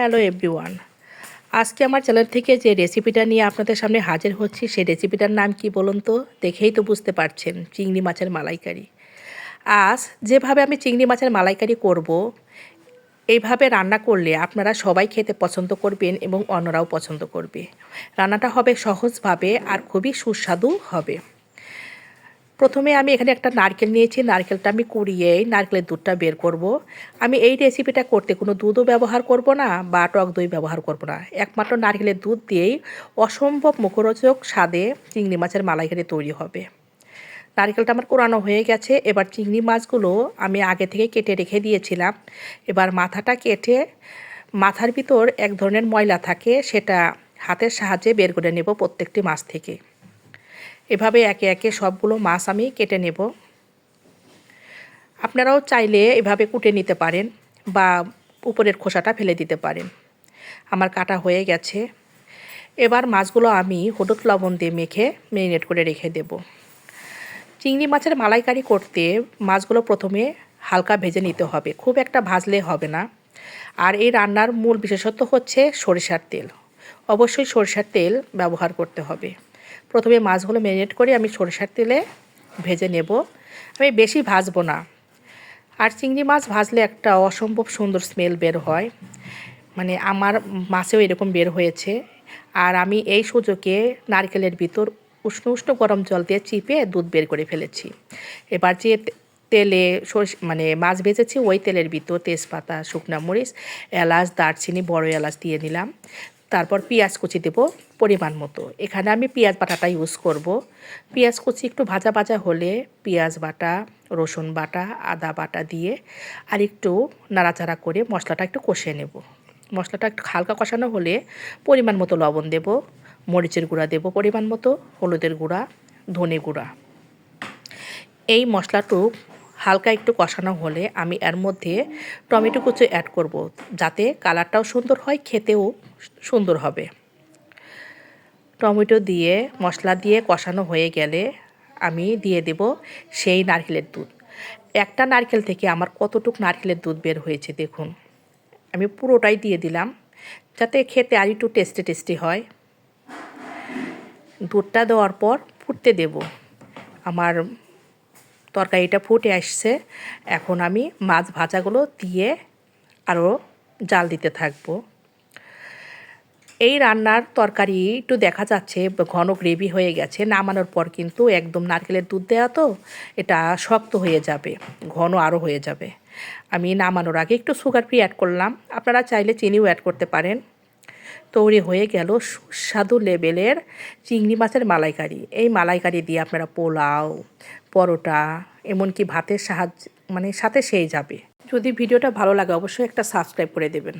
Hello everyone. আজকে আমার channel থেকে যে রেসিপিটা নিয়ে আপনাদের সামনে হাজির হচ্ছি, সেই রেসিপিটার নাম কি বলুন তো? দেখেই তো বুঝতে পারছেন, চিংড়ি মাছের মালাইকারি। আজ যেভাবে আমি চিংড়ি মাছের মালাইকারি করব, এইভাবে রান্না করলে আপনারা সবাই খেতে পছন্দ করবেন এবং অন্যরাও পছন্দ করবে। রান্নাটা হবে সহজভাবে আর খুবই সুস্বাদু হবে। প্রথমে আমি এখানে একটা নারকেল নিয়েছি, নারকেলটা আমি কুড়িয়ে, নারকেলের দুধটা বের করব। আমি এই রেসিপিটা করতে কোনো দুধও ব্যবহার করব না বা টক দই ব্যবহার করব না। একমাত্র নারকেলের দুধ দিয়েই অসম্ভব মুখরোচক স্বাদে চিংড়ি মাছের মালাইকারি তৈরি হবে। নারকেলটা আমার কোরানো হয়ে গেছে। এবার চিংড়ি মাছগুলো আমি আগে থেকে কেটে রেখে দিয়েছিলাম। এবার মাথাটা কেটে মাথার ভিতর এক ধরনের ময়লা থাকে, সেটা হাতের সাহায্যে বের করে নেব প্রত্যেকটি মাছ থেকে। এভাবে একে একে সবগুলো মাছ আমি কেটে নেব। আপনারাও চাইলে এভাবে কুটে নিতে পারেন বা উপরের খোসাটা ফেলে দিতে পারেন। আমার কাটা হয়ে গেছে। এবার মাছগুলো আমি হলুদ লবণ দিয়ে মেখে মেরিনেট করে রেখে দেব। চিংড়ি মাছের মালাইকারি করতে মাছগুলো প্রথমে হালকা ভেজে নিতে হবে। খুব একটা ভাজলে হবে না। আর এই রান্নার মূল বিশেষত্ব হচ্ছে সরিষার তেল। অবশ্যই সরিষার তেল ব্যবহার করতে হবে। প্রথমে মাছগুলো ম্যারিনেট করে আমি সরষের তেলে ভেজে নেব। আমি বেশি ভাজবো না। আর চিংড়ি মাছ ভাজলে একটা অসম্ভব সুন্দর স্মেল বের হয়। মানে আমার মাছেও এরকম বের হয়েছে। আর আমি এই সুযোগে নারকেলের ভিতর উষ্ণ উষ্ণ গরম জল দিয়ে চিপে দুধ বের করে ফেলেছি। এবার যে তেলে সরষ মানে মাছ ভেজেছি, ওই তেলের ভিতর তেজপাতা, শুকনা মরিচ, এলাচ, দারচিনি, বড় এলাচ দিয়ে নিলাম। তারপর পেঁয়াজ কুচি দেবো পরিমাণ মতো। এখানে আমি পেঁয়াজ বাটাটা ইউজ করব। পেঁয়াজ কুচি একটু ভাজা ভাজা হলে পেঁয়াজ বাটা, রসুন বাটা, আদা বাটা দিয়ে আর একটু নাড়াচাড়া করে মশলাটা একটু কষিয়ে নেব। মশলাটা একটু হালকা কষানো হলে পরিমাণ মতো লবণ দেব, মরিচের গুঁড়া দেব পরিমাণ মতো, হলুদের গুঁড়া, ধনে গুঁড়া। এই মশলাটুকু হালকা একটু কষানো হলে আমি এর মধ্যে টমেটো কুচি অ্যাড করব, যাতে কালারটাও সুন্দর হয়, খেতেও সুন্দর হবে। টমেটো দিয়ে, মশলা দিয়ে কষানো হয়ে গেলে আমি দিয়ে দেব সেই নারকেলের দুধ। একটা নারকেল থেকে আমার কতটুক নারকেলের দুধ বের হয়েছে দেখুন। আমি পুরোটাই দিয়ে দিলাম, যাতে খেতে আর একটু টেস্টি টেস্টি হয়। দুধটা দেওয়ার পর ফুটতে দেব। আমার তরকারিটা ফুটে আসছে। এখন আমি মাছ ভাজাগুলো দিয়ে আরও জাল দিতে থাকব। এই রান্নার তরকারি একটু দেখা যাচ্ছে, ঘন গ্রেভি হয়ে গেছে, নামানোর পর কিন্তু একদম নারকেলের দুধ দেওয়া তো, এটা শক্ত হয়ে যাবে, ঘন আরও হয়ে যাবে। আমি নামানোর আগে একটু সুগার ফ্রি অ্যাড করলাম। আপনারা চাইলে চিনিও অ্যাড করতে পারেন। তৈরি হয়ে গেল সুস্বাদু লেবেলের চিংড়ি মাছের মালাইকারি। এই মালাইকারি দিয়ে আপনারা পোলাও, পরোটা, এমনকি ভাতের সাহায্য মানে সাথে সেই যাবে। যদি ভিডিওটা ভালো লাগে, অবশ্যই একটা সাবস্ক্রাইব করে দেবেন।